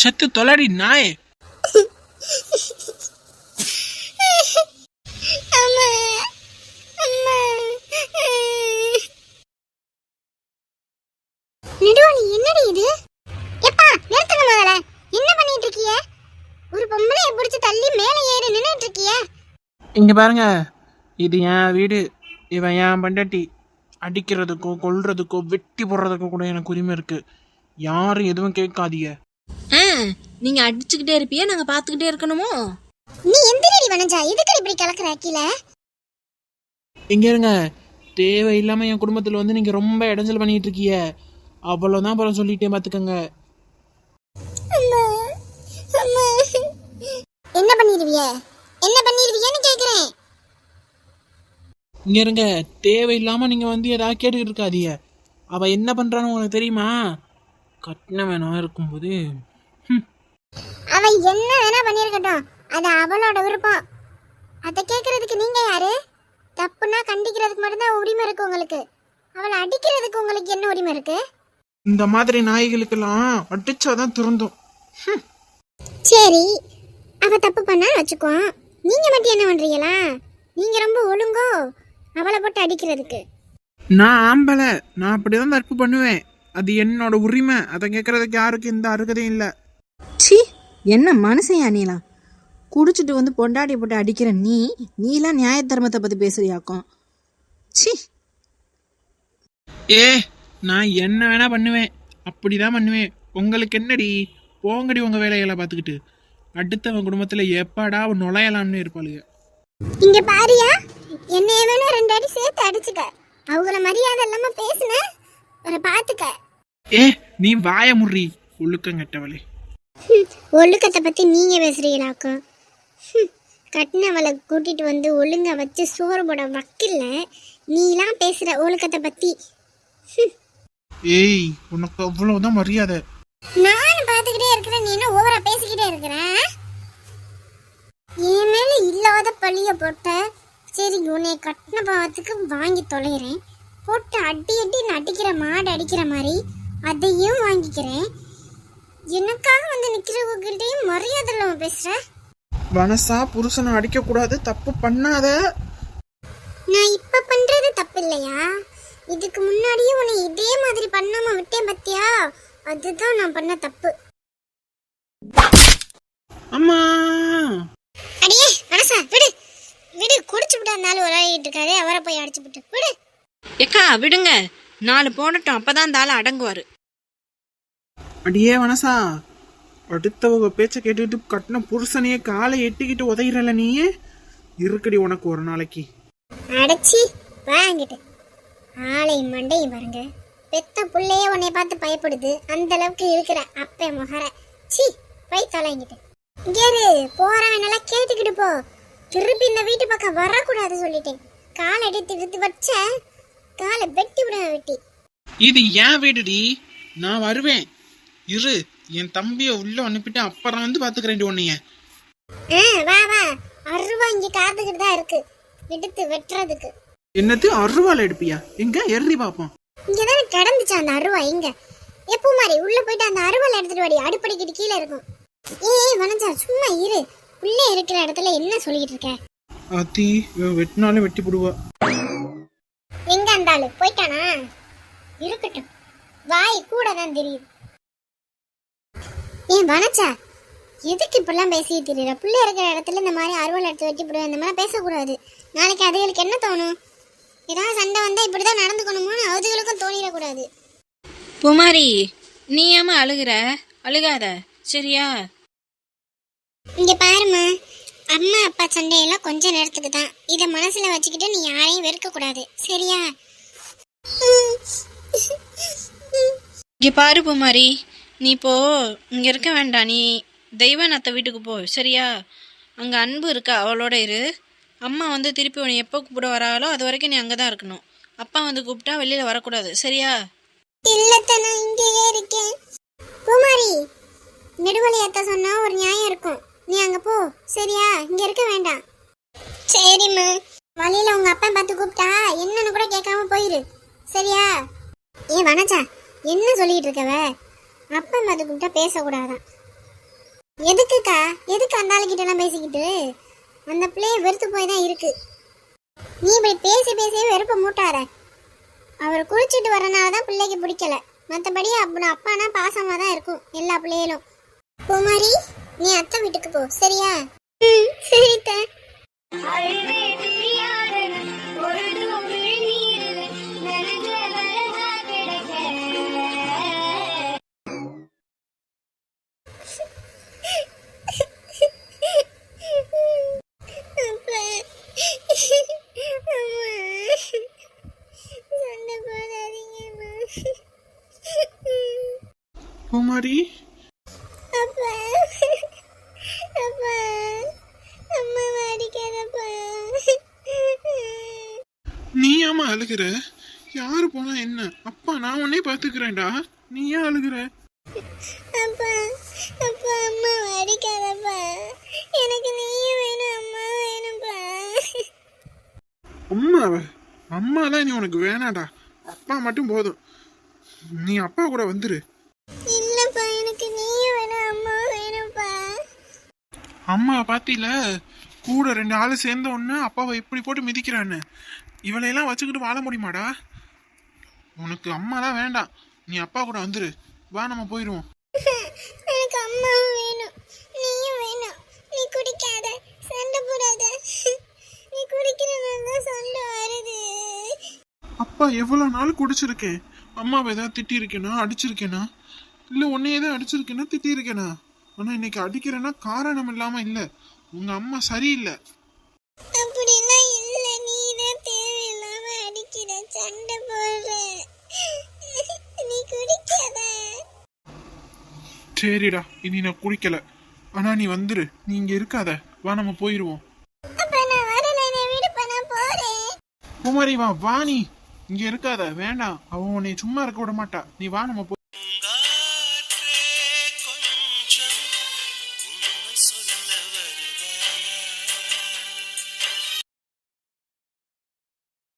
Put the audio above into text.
செத்து தொலைடி நாயே. நெடுவாளி என்னடி இது? எப்பா நிறுத்துங்க முதல்ல. என்ன பண்ணிட்டு இருக்கீங்க ஒரு பொம்பளைய பிடிச்சி தள்ளி மேலே ஏறி நின்னுட்டு இருக்கீங்க இங்க பாருங்க. இது என் வீடு. இவன் என் பண்டாட்டி. அடிக்கிறதுக்கோ கொல்றதுக்கோ வெட்டி போடுறதுக்கோ கூட எனக்கு உரிமை இருக்கு. யாரும் எதுவும் கேட்காதீங்க. நீங்க அடிச்சுக்கிட்டே இருப்பியா நாங்க பாத்துக்கிட்டே இருக்கணுமோ? நீ எந்திரடி வனஜா எதுக்கு இப்படி கலக்குற கீழே? இங்க இருங்க. தேவையில்லாம என் குடும்பத்துல வந்து நீங்க ரொம்ப இடைஞ்சல் பண்ணிட்டு இருக்கீங்க. அவ்வளவுதான் அப்புறம் சொல்லிட்டே பாத்துக்கோங்க. அம்மா அம்மா. என்ன பண்ணிடுவிய என்ன பண்ணிடுவியன்னு கேக்குறேன். இங்க இருங்க. தேவையில்லாம நீங்க வந்து ஏதாவது கேட்டுக்கிட்டு இருக்காதீங்க. அவ என்ன பண்றான்னு உங்களுக்கு தெரியுமா? கட்டின வேணாம் இருக்கும்போது ஹம், அவ என்ன வேணா பண்ணிருக்கட்டும் அது அவளோட விருப்பம். அதை கேக்குறதுக்கு நீங்க யாரு? தப்புனா கண்டிக்கிறதுக்கு மட்டும்தான் உரிமை இருக்கு உங்களுக்கு. அவளை அடிக்கிறதுக்கு உங்களுக்கு என்ன உரிமை இருக்கு? இந்த மாதிரி நாய்களுக்கெல்லாம் அடிச்சாதான் திருந்தும். சரி அவ தப்பு பண்ணா வச்சுக்கோ நீங்க மட்டும் என்ன பண்றீங்களா? நீங்க ரொம்ப ஒழுங்கோ? அவளை போட்டு அடிக்கிறதுக்கு. நான் ஆம்பளை. நான் அப்படிதான் தப்பு பண்ணுவேன். அது என்னோட உரிமை. அதை கேட்கறதுக்கு யாருக்கும் எந்த அருகதையும் இல்லை. சி என்ன மனுஷன் நீலாம் குடிச்சிட்டு வந்து பொண்டாட்டி போட்டு அடிக்கிற நீ நீலாம் நியாய தர்மத்தை பத்தி பேசுறியாக்கும். சி. ஏ நான் என்ன வேணா பண்ணுவேன். அப்படிதான் பண்ணுவேன். உங்களுக்கு என்னடி? போங்கடி உங்க வேலைகளை பார்த்துக்கிட்டு. அடுத்தவன் குடும்பத்துல எப்படா அவன் நுழையலாம்னு இருப்பாளுங்க. இங்க பாரியா என்னைய வேணா ரெண்டு அடி சேர்த்து அடிச்சுக்க. அவங்கள மரியாதை இல்லாம பேசுன ஒரு பாத்துக்க ஏ நீ வாய முறி ஒழுக்கங்கட்டவளே ஹம், ஒழுக்கத்தை பத்தி நீங்க பேசுறீங்களாக்கும் ஹம், கட்டினவளை கூட்டிட்டு வந்து ஒழுங்கா வச்சு சோறு போட வக்கில்ல நீலாம் பேசுற ஒழுக்கத்தை பத்தி. ஹம், ஏய் உனக்கு அவ்வளவுதான் மரியாதை. நானும் பாத்துக்கிட்டே இருக்கிறேன் நீ என்ன ஓவரா பேசிக்கிட்டே இருக்கிற? என் மேல இல்லாத பழிய போட்ட சரி உன்னை கட்டின பாவத்துக்கு வாங்கி தொலைகிறேன் போட்டு அடி அடி அடிக்கிற மாடு அடிக்கிற மாதிரி அதையும் வாங்கிக்கிறேன். எனக்காக வந்து நிக்கிறவங்ககிட்டயும் மரியாதை இல்லாம பேசுற? வனசா புருஷனை அடிக்க கூடாது தப்பு பண்ணாத. நான் இப்ப பண்றது தப்பு இல்லையா இதுக்கு முன்னாடியே உன்னை இதே மாதிரி பண்ணாம விட்டேன் பத்தியா? அதுதான் நான் பண்ண தப்பு. அம்மா! அடியே மனசா விடு. விடு குடிச்சு விட்டு அந்த ஆள் உரையிட்டு இருக்காரு அவரை போய் அடிச்சு விட்டு விடு. ஏக்கா விடுங்க. நாலு போடட்டும் அப்பதான் அந்த ஆள் அடங்குவாரு. அடியே வனசா அடுத்தவங்க பேச்ச கேட்டுட்டு கட்டின புருஷனையே காலை எட்டிக்கிட்டு உதைகிறல நீயே? இருக்குடி உனக்கு ஒரு நாளைக்கு. அடைச்சி வாங்கிட்டு ஆளை மண்டையும் பாருங்க. பெத்த புள்ளையே உன்னை பார்த்து பயப்படுது. அந்த அளவுக்கு இருக்கிற அப்ப முகர. சி போய் தொலைங்கிட்டு இங்க இரு போறவன் நல்லா கேட்டுக்கிட்டு போ. திருப்பி இந்த வீட்டு பக்கம் வரக்கூடாது சொல்லிட்டேன். காலை எடுத்து எடுத்து வச்ச காலை வெட்டி விடுவேன் வெட்டி. இது ஏன் வீடுடி. நான் வருவேன். இரு என் தம்பியை உள்ள அனுப்பிட்டு அப்புறம் வந்து பாத்துக்கிறேன் உன்னைய. ஆ வா வா. அருவா இங்க காத்துக்கிட்டு தான் இருக்கு. எடுத்து வெட்டுறதுக்கு. என்னது அருவாள் எடுப்பியா? எங்க? எறி பாப்போம். இங்கதானே கிடந்துச்சு அந்த அருவா இங்க. எப்போ மாதிரி உள்ள போயிட்டு அந்த அருவாள் எடுத்துட்டு வாடி. அடுப்படிக்கிட்டு கீழே இருக்கும். ஏய் வனஜா சும்மா இரு. உள்ளே இருக்கிற இடத்துல என்ன சொல்லிட்டு இருக்க? அத்தி வெட்டினாலும் வெட்டி போடுவா. எங்க ஆளு? போயிட்டானா? இருக்கட்டும். வாய் கூட தான் தெரியுது ஏன் வனஜா எதுக்கு இப்படிலாம் பேசிட்டு தெரியல பிள்ளை இருக்கிற இடத்துல இந்த மாதிரி அருவாள் எடுத்து வெட்டி போடுவேன் இந்த மாதிரி பேசக்கூடாது. நாளைக்கு அதுகளுக்கு என்ன தோணும்? ஏதாவது சண்டை வந்தா இப்படிதான் நடந்துக்கணுமோன்னு அதுகளுக்கும் தோணிடக்கூடாது. புமாரி நீ ஏமா அழுகுற? அழுகாத. சரியா? இங்க பாருமா அம்மா அப்பா சண்டையெல்லாம் கொஞ்ச நேரத்துக்கு தான். இதை மனசுல வச்சுக்கிட்டு நீ யாரையும் வெறுக்க கூடாது சரியா? இங்க பாரு புமாரி நீ போ இங்கே இருக்க வேண்டாம். நீ தெய்வநாத்த வீட்டுக்கு போ. சரியா? அங்கே அன்பு இருக்கா? அவளோட இரு. அம்மா வந்து திருப்பி உன்னை எப்போ கூப்பிட வராங்களோ அது வரைக்கும் நீ அங்கே தான் இருக்கணும். அப்பா வந்து கூப்பிட்டா வெளியில் வரக்கூடாது. சரியா? இல்லத்த நான் இங்கேயே இருக்கேன். பூமாரி நெடுவழி அத்தை சொன்னா ஒரு நியாயம் இருக்கும். நீ அங்க போ. சரியா? இங்க இருக்க வேண்டாம். சரிம்மா. வழியில உங்க அப்பா பார்த்து கூப்பிட்டா என்னன்னு கூட கேட்காம போயிரு. சரியா? ஏ வனச்சா என்ன சொல்லிட்டு இருக்கவ? அப்பா அம்மா கூப்பிட்டா பேசக்கூடாதான். எதுக்குக்கா? எதுக்கு அந்த ஆளுக்கிட்டலாம் பேசிக்கிட்டு? அந்த பிள்ளைய வெறுத்து போய் தான் இருக்கு. நீ இப்படி பேசி பேசியே வெறுப்ப மூட்டாத. அவர் குளிச்சுட்டு வரனால தான் பிள்ளைக்கு பிடிக்கல. மற்றபடி அப்படி அப்பானா பாசமாக தான் இருக்கும் எல்லா பிள்ளைகளும். குமாரி நீ அத்தை வீட்டுக்கு போ சரியா? ம். அடிக்காதப்பா. நீ ஏமா அழுகிற? யாரு போனா என்ன? அப்பா நான் உன்னே பாத்துக்கிறேன்டா நீ ஏன் அழுகிற? அப்பா. அப்பா, அம்மாவை அடிக்காதப்பா. எனக்கு நீயும் வேணும் அம்மா வேணும்ப்பா அம்மாவ அம்மாலாம் நீ உனக்கு வேணாடா அப்பா மட்டும் போதும். நீ அப்பா கூட வந்துரு. எனக்கு நீயும் வேணும் அம்மா வேணும்ப்பா. அம்மா பாத்தில? கூட ரெண்டு ஆளு சேர்ந்த உடனே அப்பாவை இப்படி போட்டு மிதிக்கிறான்னு. இவளையெல்லாம் வச்சுக்கிட்டு வாழ முடியுமாடா? உனக்கு அம்மாலாம் வேண்டாம். நீ அப்பா கூட வந்துரு. வா நம்ம போயிடுவோம் எனக்கு அம்மாவும் வேணும். நீயும் வேணும். நீ குடிக்காத. சண்டை போடாத. நீ குடிக்கிறனால தான் சண்டை வருது. அப்பா எவ்வளவு நாள் குடிச்சிருக்கேன்? அம்மாவை ஏதாவது திட்டிருக்கேனா அடிச்சிருக்கேனா? இல்ல உன்னையே தான் அடிச்சிருக்கேனா? திட்டிருக்கேனா ஆனா இன்னைக்கு அடிக்கிறேன்னா காரணம் இல்லாம இல்ல. உங்க அம்மா சரியில்லை. அப்படிலாம் இல்லை நீ தான் தேவையில்லாம அடிக்கிற சண்டை போடுற. நீ குடிக்காத. சரிடா இனி நான் குடிக்கல. ஆனா நீ வந்துரு. நீ இங்க இருக்காத. வா நம்ம போயிருவோம். குமாரி வா வா நீ. இங்க இருக்காத வேண்டாம். அவன் உன்னை சும்மா இருக்க விட மாட்டா. நீ வா நம்ம